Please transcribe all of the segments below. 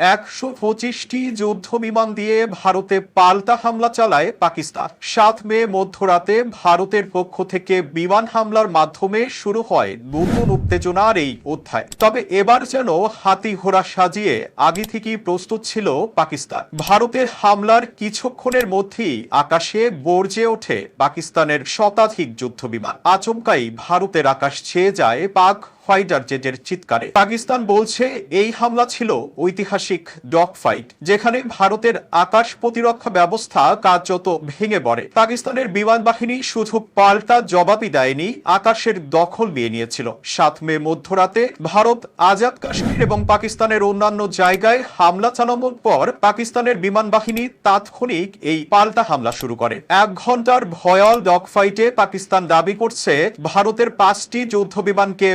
একশো পঁচিশটি যুদ্ধ বিমান দিয়ে ভারতে পাল্টা হামলা চালায় পাকিস্তান। সাত মে মধ্যরাতে ভারতের পক্ষ থেকে বিমান হামলার মাধ্যমে শুরু হয় নতুন উত্তেজনার এই অধ্যায়। তবে এবার যেন হাতি ঘোড়া সাজিয়ে আগে থেকেই প্রস্তুত ছিল পাকিস্তান। ভারতের হামলার কিছুক্ষণের মধ্যেই আকাশে বর্জে ওঠে পাকিস্তানের শতাধিক যুদ্ধ বিমান আচমকাই ভারতের আকাশ ছেয়ে যায় পাক ফাইটার জেটের চিৎকারে। পাকিস্তান বলছে, এই হামলা ছিল ঐতিহাসিক ডগ ফাইট যেখানে ভারতের আকাশ প্রতিরক্ষা ব্যবস্থা কার্যত ভেঙে পড়ে। পাকিস্তানের বিমান বাহিনী শুধু পাল্টা জবাবই দেয়নি, আকাশের দখল নিয়ে নিয়েছিল। সাত মে মধ্যরাতে ভারত আজাদ কাশ্মীর এবং পাকিস্তানের অন্যান্য জায়গায় হামলা চালানোর পর পাকিস্তানের বিমান বাহিনী তাৎক্ষণিক এই পাল্টা হামলা শুরু করে। এক ঘণ্টার ভয়াল ডগ ফাইটে পাকিস্তান দাবি করছে, ভারতের পাঁচটি যুদ্ধ বিমানকে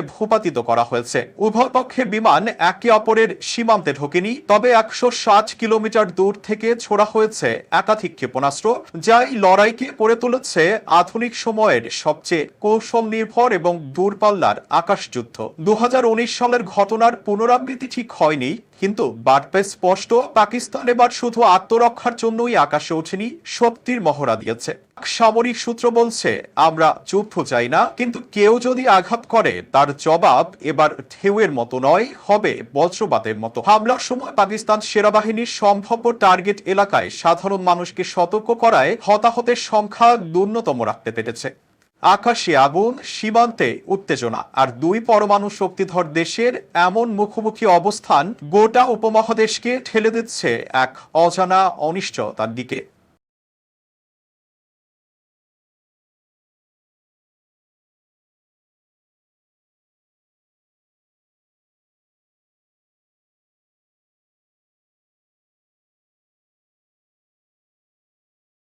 ভূপাতিত করা হয়েছে। উভয় পক্ষের বিমান একে অপরের সীমান্তে ঢোকেনি, তবে একশো ষাট কিলোমিটার দূর থেকে ছোড়া হয়েছে একাধিক ক্ষেপণাস্ত্র, যা এই লড়াইকে করে তুলেছে আধুনিক সময়ের সবচেয়ে কৌশল নির্ভর এবং দূরপাল্লার আকাশযুদ্ধ। দু হাজার উনিশ সালের ঘটনার পুনরাবৃত্তি ঠিক হয়নি কিন্তু বার্তায় স্পষ্ট, পাকিস্তান এবার শুধু আত্মরক্ষার জন্যই আকাশে ওঠেনি, শক্তির মহড়া দিয়েছে। সামরিক সূত্র বলছে, আমরা যুদ্ধ চাই না, কিন্তু কেউ যদি আঘাত করে, তার জবাব এবার ঢেউয়ের মতো নয়, হবে বজ্রপাতের মতো। হামলার সময় পাকিস্তান সেনাবাহিনীর সম্ভাব্য টার্গেট এলাকায় সাধারণ মানুষকে সতর্ক করায় হতাহতের সংখ্যা ন্যূনতম রাখতে পেরেছে। আকাশে আগুন, সীমান্তে উত্তেজনা, আর দুই পরমাণু শক্তিধর দেশের এমন মুখোমুখি অবস্থান গোটা উপমহাদেশকে ঠেলে দিচ্ছে এক অজানা অনিশ্চয়তার দিকে।